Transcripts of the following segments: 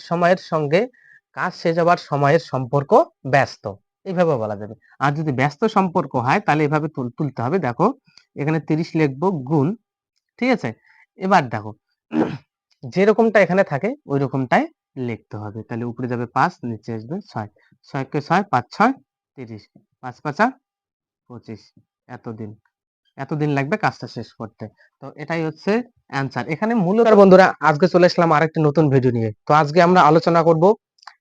সময়ের সঙ্গে কাজ শেষ হওয়ার সময়ের সম্পর্ক ব্যস্ত। এইভাবে বলা যাবে। আর যদি ব্যস্ত সম্পর্ক হয়, তাহলে এভাবে তুলতে হবে। দেখো, এখানে তিরিশ লিখব, গুণ, ঠিক আছে? এবার দেখো, যেরকমটা এখানে থাকে ওই রকমটাই লিখতে হবে। তাহলে উপরে যাবে পাঁচ, নিচে আসবে ছয়। ছয়কে ছয়, পাঁচ, ছয়, তিরিশ। পাঁচ, পাঁচা পঁচিশ। এতদিন। এতদিন লাগবে কাজটা শেষ করতে। তো এটাই হচ্ছে অ্যান্সার এখানে মূলত বন্ধুরা, আজকে চলে আসলাম আরেকটি নতুন ভিডিও নিয়ে। তো আজকে আমরা আলোচনা করব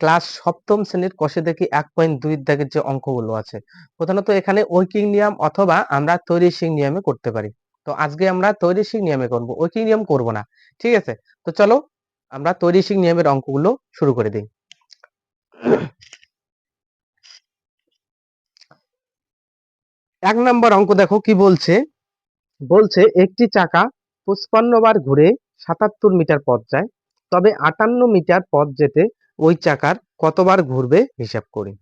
ক্লাস সপ্তম শ্রেণির কষে দেখি এক পয়েন্ট দুই দাগের যে অঙ্কগুলো আছে। প্রধানত এখানে ঐকিক নিয়ম অথবা আমরা তৈরি সিং নিয়মে করতে পারি। তো আজকে আমরা তৈরি সিং নিয়মে করব, ঐকিক নিয়ম করব না। ঠিক আছে? তো চলো আমরা তৈরি সিং নিয়মের অঙ্কগুলো শুরু করে দিই। এক নম্বর অঙ্ক দেখো কি বলছে? বলছে একটি চাকা পঁচপান্ন বার ঘুরে সাতাত্তর মিটার পথ যায়, তবে আটান্ন মিটার পথ যেতে ওই চাকার কতবার ঘুরবে হিসাব করি।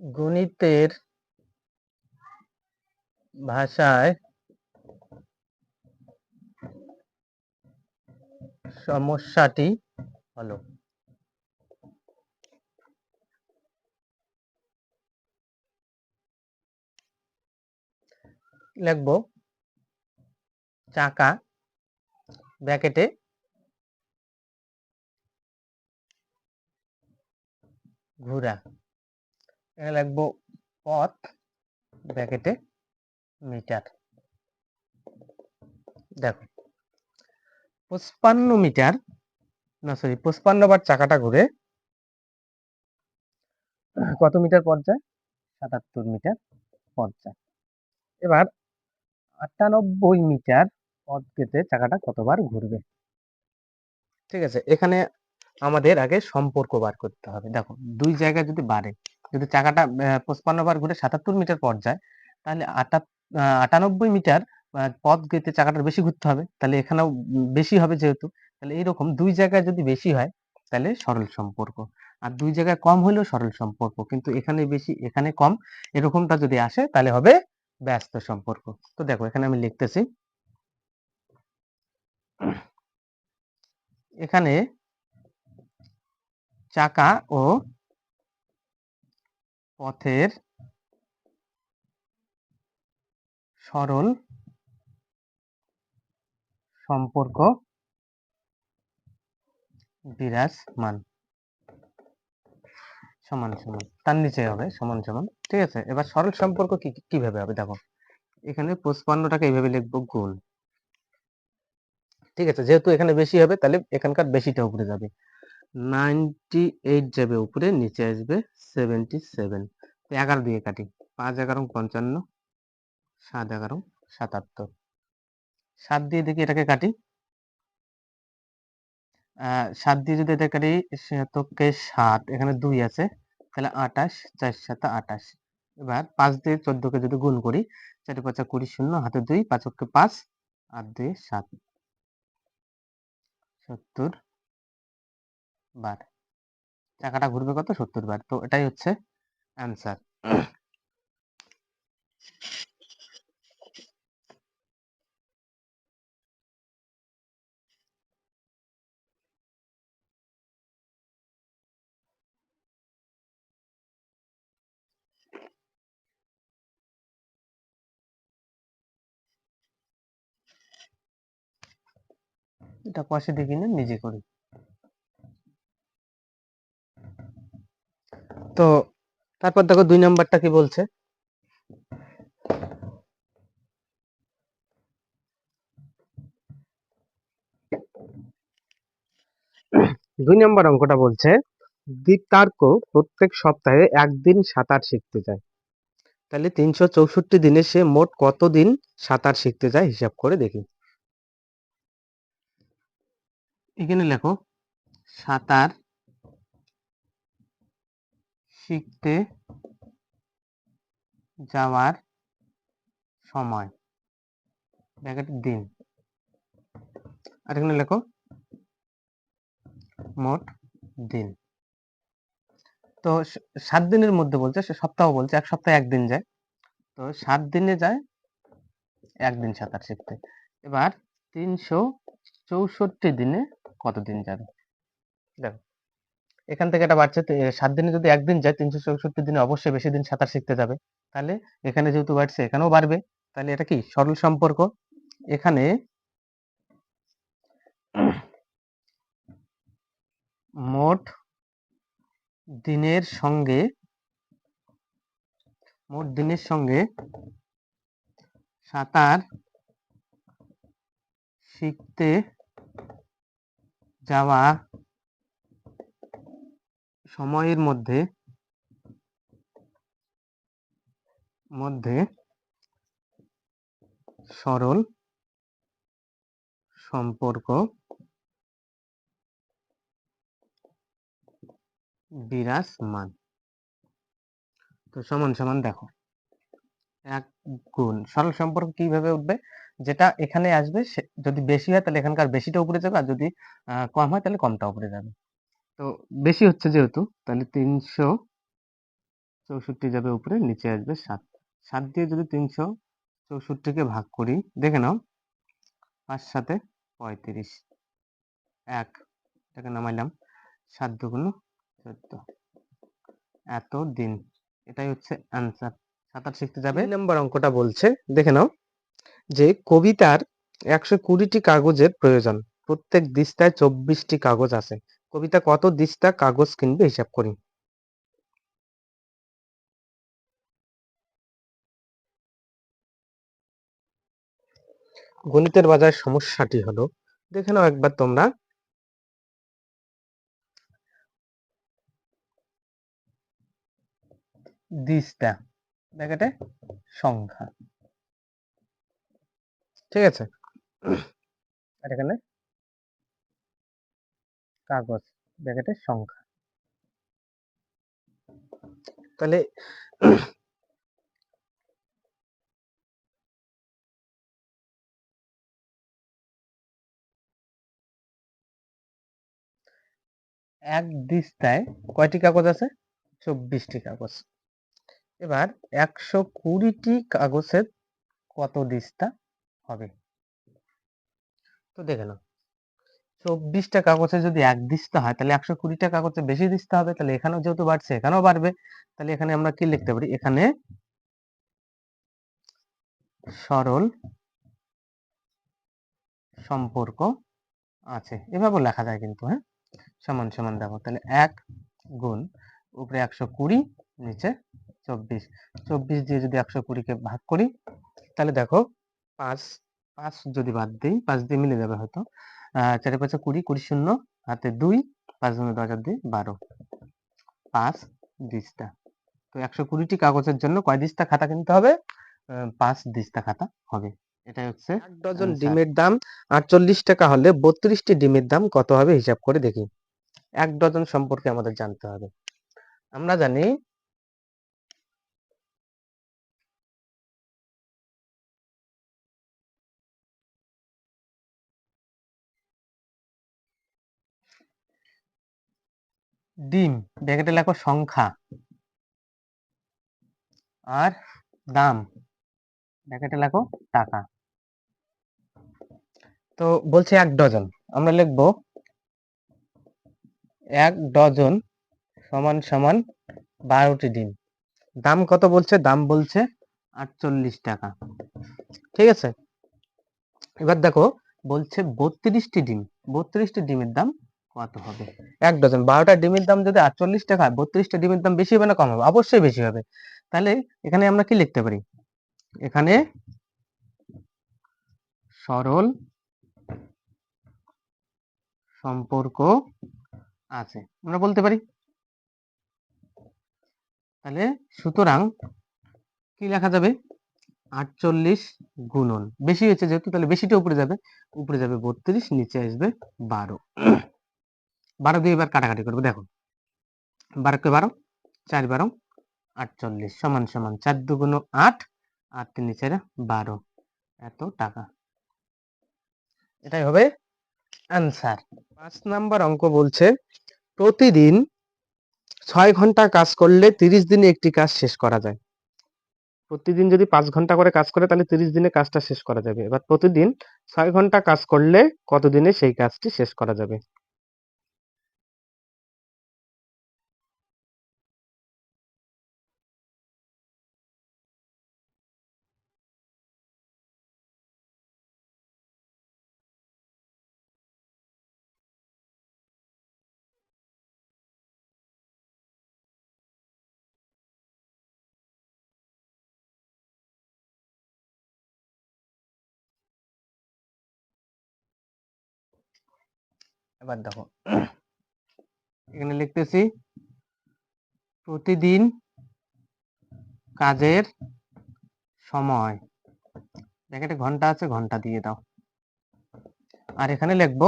গণিতের ভাষায় সমস্যাটি হলো। লিখব চাকা ব্র্যাকেটে ঘোরা। এখানে লিখব পথ ব্র্যাকেটে মিটার। দেখো পঁচপান্ন মিটার, না সরি পঁচপান্ন বার চাকাটা ঘুরে, কত মিটার পথ যায় সাতাত্তর মিটার পথ যায় এবার আটানব্বই মিটার পথ যেতে চাকাটা কতবার ঘুরবে? ঠিক আছে, এখানে আমাদের আগে সম্পর্ক বার করতে হবে। দেখো, দুই জায়গায় যদি বাড়ে, যদি চাকাটা পঁচপান্ন বার ঘুরে সাতাত্তর মিটার পথ যায় তাহলে আটা আটানব্বই মিটার পথ গেতে চাকাটা বেশি ঘুরতে হবে। তাহলে এখানেও বেশি হবে যেহেতু। তাহলে এইরকম দুই জায়গায় যদি বেশি হয়, তাহলে সরল সম্পর্ক। আর দুই জায়গায় কম হলেও সরল সম্পর্ক। কিন্তু এখানে বেশি, এখানে কম, এরকমটা যদি আসে, তাহলে হবে ব্যস্ত সম্পর্ক। তো দেখো, এখানে আমি লিখতেছি। এখানে চাকা ও পথের সরল সম্পর্ক বিরাজমান। সমান সমান। তার নিচে হবে, সমান সমান। ঠিক আছে? এবার সরল সম্পর্ক কি কীভাবে হবে? দেখো, এখানে পঁচপান্নটাকে এইভাবে লিখব গুণ। ঠিক আছে? যেহেতু এখানে বেশি হবে, তাহলে এখানকার বেশিটা উপরে যাবে। নাইনটি এইট যাবে উপরে, নিচে আসবে সেভেন্টি সেভেন। এগারো দিয়ে কাটি। পাঁচ এগারো পঞ্চান্ন, সাত এগারো, সাতাত্তর। সাত দিয়ে দেখি এটাকে কাটি সাত দিয়ে যদি এটা কাটি শতকে সাত, এখানে দুই আছে, তাহলে আটাশ, চার সাতা, আটাশ। এবার পাঁচ দিয়ে চোদ্দকে যদি গুণ করি, চারি পাঁচা কুড়ি শূন্য, হাতে দুই পাঁচকে পাঁচ, আট দুই সাত। সত্তর বার। চাকাটা ঘুরবে কত? সত্তর বার। তো এটাই হচ্ছে অ্যান্সার এটা পাশে দেখি না নিজে করি। তো তারপর দেখো দুই নাম্বারটা কি বলছে? দুই নম্বর অঙ্কটা বলছে দীপ্তার্ক প্রত্যেক সপ্তাহে একদিন সাঁতার শিখতে যায়। তাহলে তিনশো চৌষট্টি দিনে সে মোট কতদিন সাঁতার শিখতে যায় হিসাব করে দেখি। এখানে লেখো, সাঁতার শিখতে যাওয়ার সময় ব্র্যাকেটের দিন। আর এখানে লেখো, মোট দিন। তো সাত দিনের মধ্যে বলছে, সে সপ্তাহ বলছে, এক সপ্তাহে একদিন যায়। তো সাত দিনে যায়, একদিন সাঁতার শিখতে। এবার তিনশো চৌষট্টি দিনে কতদিন যাবে? দেখো। এখান থেকে এটা বাড়ছে সাত দিনে যদি একদিন যায় তিনশো চৌষট্টি দিনে অবশ্যই বেশি দিন সাঁতার শিখতে যাবে। তাহলে এখানে যেহেতু বাড়ছে এখানেও বাড়বে। তাহলে এটা কি? সরল সম্পর্ক। এখানে মোট দিনের সঙ্গে মোট দিনের সঙ্গে সাঁতার শিখতে যাওয়া সময়ের মধ্যে মধ্যে সরল সম্পর্ক বিরাজমান। তো সমান সমান দেখো। এক গুণ। সরল সম্পর্ক কীভাবে উঠবে? যেটা এখানে আসবে যদি বেশি হয় তাহলে এখানকার বেশিটা উপরে যাবে আর যদি কম হয় তাহলে কমটা উপরে যাবে। তো বেশি হচ্ছে যেহেতু, তাহলে তিনশো চৌষট্টি যাবে উপরে, নিচে আসবে সাত। সাত দিয়ে যদি তিনশো চৌষট্টিকে ভাগ করি, দেখে নাও, পাঁচ সাথে পঁয়ত্রিশ। এক, এটাকে নামাইলাম, সাত দুগুণ চোদ্দ। এত দিন এটাই হচ্ছে অ্যান্সার সাঁতার শিখতে যাবে। নম্বর অঙ্কটা বলছে, দেখে নাও। যে কবিতার একশো কুড়িটি কাগজের প্রয়োজন। প্রত্যেক দিস্তায় চব্বিশটি কাগজ আছে। কবিতা কত দিস্তা কাগজ কিনবে হিসাব করি। গণিতের বাজার সমস্যাটি হলো, দেখে নাও একবার তোমরা। দিস্তা ব্র্যাকেটে সংখ্যা। ঠিক আছে? আর এখানে কাগজ ব্র্যাকেটে সংখ্যা। তাহলে এক দিস্তায় কয়টি কাগজ আছে? চব্বিশটি কাগজ। এবার একশো কুড়িটি কাগজের কত দিস্তা? হবে। তো দেখে নাও। চব্বিশটা কাগজে যদি এক দিস্তা হয়, তাহলে একশো কুড়িটা কাগজে বেশি দিস্তা হবে, তাহলে এখানেও যেহেতু বাড়ছে, এখানেও বাড়বে, তাহলে এখানে আমরা কি লিখতে পারি? এখানে সরল সম্পর্ক আছে। এভাবে লেখা যায় কিন্তু হ্যাঁ? সমান সমান দেখো তাহলে এক গুণ উপরে একশো কুড়ি, নিচে চব্বিশ। চব্বিশ দিয়ে যদি একশো কুড়িকে ভাগ করি, তাহলে দেখো পাঁচ পাঁচ যদি বাদ দিই পাঁচ দিয়ে মিলে যাবে হয়তো। আহ চারে পাঁচে কুড়ি কুড়ি শূন্য হাতে দুই পাঁচ দুই দশ আর দুই বারো। পাঁচ দিস্তা। তো একশো কুড়িটি কাগজের জন্য কয় দিস্তা খাতা কিনতে হবে? পাঁচ দিস্তা খাতা হবে। এটাই হচ্ছে ডজন ডিমের দাম আটচল্লিশ টাকা হলে বত্রিশটি ডিমের দাম কত হবে হিসাব করে দেখি। এক ডজন সম্পর্কে আমাদের জানতে হবে। আমরা জানি ডিম ব্র্যাকেটে লেখো সংখ্যা। আর দাম ব্র্যাকেটে লেখো টাকা। তো বলছে এক ডজন, আমরা লিখব এক ডজন সমান সমান বারোটি ডিম। দাম কত বলছে? দাম বলছে আটচল্লিশ টাকা। ঠিক আছে? এবার দেখো, বলছে বত্রিশটি ডিম, বত্রিশটি ডিমের দাম কত হবে। এক ডজন। বারোটা ডিমের দাম যদি আটচল্লিশ টাকা, বত্রিশটা ডিমের দাম বেশি হবে না, কম হবে? অবশ্যই বেশি হবে। তাহলে এখানে আমরা কি লিখতে পারি? এখানে সরল সম্পর্ক আছে। আমরা বলতে পারি। তাহলে সুতরাং কি লেখা যাবে? আটচল্লিশ গুণন। বেশি হয়েছে যেহেতু, তাহলে বেশিটা উপরে যাবে। উপরে যাবে বত্রিশ, নিচে আসবে বারো। বারো দিয়ে এবার কাটাকাটি করব দেখো বারোকে বারো, চার বারো, আটচল্লিশ, সমান সমান চার দুগুণ আট আর তিন নিচে বারো। এত টাকা। এটাই হবে অ্যান্সার পাঁচ নাম্বার অঙ্ক বলছে, প্রতিদিন ছয় ঘণ্টা কাজ করলে তিরিশ দিনে একটি কাজ শেষ করা যায়। প্রতিদিন যদি পাঁচ ঘণ্টা করে কাজ করে, তাহলে তিরিশ দিনে কাজটা শেষ করা যাবে। এবার প্রতিদিন ছয় ঘণ্টা কাজ করলে কত দিনে সেই কাজটি শেষ করা যাবে? এবার দেখো, এখানে লিখতেছি, প্রতিদিন কাজের সময় ব্র্যাকেটে ঘণ্টা আছে, ঘণ্টা দিয়ে দাও। আর এখানে লিখব,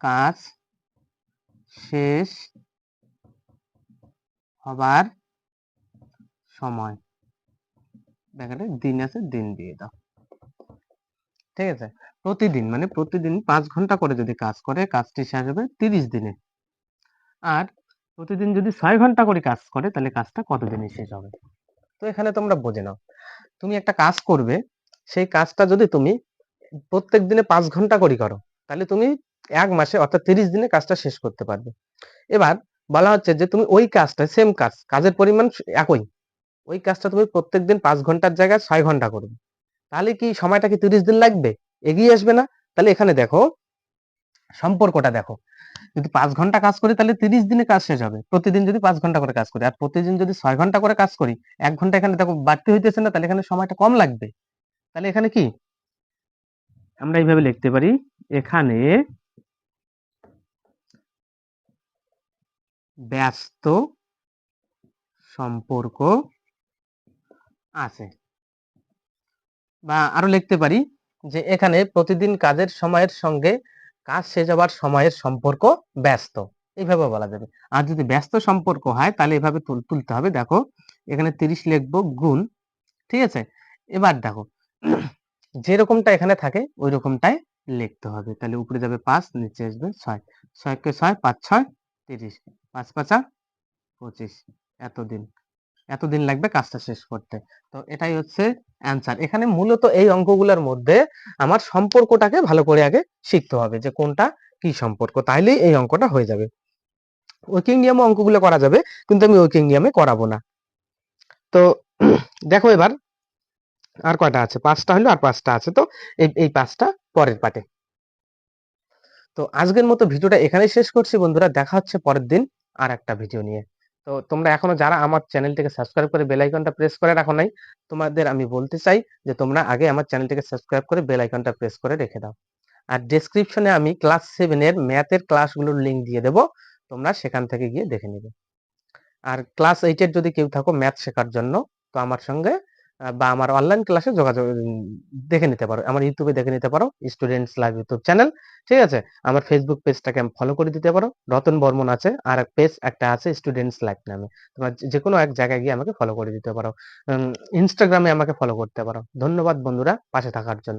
কাজ শেষ হবার সময়। ব্র্যাকেটে দিন আছে, দিন দিয়ে দাও। ঠিক আছে? প্রতিদিন মানে প্রতিদিন পাঁচ ঘণ্টা করে যদি কাজ করে, কাজটি শেষ হবে তিরিশ দিনে। আর প্রতিদিন যদি ছয় ঘণ্টা করে কাজ করে, তাহলে কাজটা কতদিনে শেষ হবে? তো এখানে তোমরা বুঝে নাও। তুমি একটা কাজ করবে, সেই কাজটা যদি তুমি প্রত্যেক দিনে পাঁচ ঘণ্টা করে করো, তাহলে তুমি এক মাসে অর্থাৎ তিরিশ দিনে কাজটা শেষ করতে পারবে। এবার বলা হচ্ছে যে তুমি ওই কাজটা সেম কাজ, কাজের পরিমাণ একই। ওই কাজটা তুমি প্রত্যেক দিন পাঁচ ঘণ্টার জায়গায় ছয় ঘণ্টা করবে। তাহলে কি সময়টা কি তিরিশ দিন লাগবে? এগিয়ে আসবে না? তাহলে এখানে দেখো, সম্পর্কটা দেখো। যদি পাঁচ ঘণ্টা কাজ করি, তাহলে তিরিশ দিনে কাজ শেষ হবে। প্রতিদিন যদি পাঁচ ঘণ্টা করে কাজ করি, আর প্রতিদিন যদি ছয় ঘণ্টা করে কাজ করি, এক ঘণ্টা এখানে দেখো বাড়তি হইতেছে না, তাহলে এখানে সময়টা কম লাগবে। তাহলে এখানে কি? আমরা এইভাবে লিখতে পারি, এখানে ব্যস্ত সম্পর্ক আছে। বা আরও লিখতে পারি যে এখানে প্রতিদিন কাজের সময়ের সঙ্গে কাজ শেষ হবার সময়ের সম্পর্ক ব্যস্ত। এইভাবে বলা যাবে। আর যদি ব্যস্ত সম্পর্ক হয়, তাহলে এভাবে তুল- তুলতে হবে। দেখো, এখানে তিরিশ লিখব গুণ, ঠিক আছে? এবার দেখো, যেরকমটা এখানে থাকে ওই রকমটাই লিখতে হবে। তাহলে উপরে যাবে পাঁচ, নিচে আসবে ছয়। ছয়কে ছয়, পাঁচ, ছয়, তিরিশ। পাঁচ, পাঁচা পঁচিশ। এতদিন। এতদিন লাগবে কাজটা শেষ করতে। তো এটাই হচ্ছে অ্যান্সার এখানে মূলত এই অঙ্কগুলোর মধ্যে আমার সম্পর্কটাকে ভালো করে আগে শিখতে হবে যে কোনটা কি সম্পর্ক, তাইলেই এই অঙ্কটা হয়ে যাবে। ওয়ার্কিং নিয়মে অঙ্কগুলো করা যাবে, কিন্তু আমি ওয়ার্কিং নিয়মে করাবো না। তো দেখো এবার আর কয়টা আছে? পাঁচটা হলো আর পাঁচটা আছে। তো এই এই পাঁচটা পরের পাটে তো আজকের মতো ভিডিওটা এখানেই শেষ করছি বন্ধুরা, দেখা হচ্ছে পরের দিন আর একটা ভিডিও নিয়ে। তো তোমরা এখনও যারা আমার চ্যানেলটিকে সাবস্ক্রাইব করে বেল আইকনটা প্রেস করে রাখো নাই, তোমাদের আমি বলতে চাই যে তোমরা আগে আমার চ্যানেলটিকে সাবস্ক্রাইব করে বেল আইকনটা প্রেস করে রেখে দাও। আর ডেসক্রিপশনে আমি ক্লাস সেভেনের ম্যাথের ক্লাসগুলোর লিঙ্ক দিয়ে দেব, তোমরা সেখান থেকে গিয়ে দেখে নেবে। আর ক্লাস এইটের যদি কেউ থাকো ম্যাথ শেখার জন্য, তো আমার সঙ্গে বা আমার অনলাইন ক্লাসে যোগাযোগ দেখে নিতে পারো। আমার ইউটিউবে দেখে নিতে পারো স্টুডেন্টস লাইভ ইউটিউব চ্যানেল ঠিক আছে? আমার ফেসবুক পেজটাকে আমি ফলো করে দিতে পারো। রতন বর্মন আছে, আর পেজ একটা আছে স্টুডেন্টস লাইভ নামে। তোমার যে কোনো এক জায়গায় গিয়ে আমাকে ফলো করে দিতে পারো। ইনস্টাগ্রামে আমাকে ফলো করতে পারো। ধন্যবাদ বন্ধুরা, পাশে থাকার জন্য।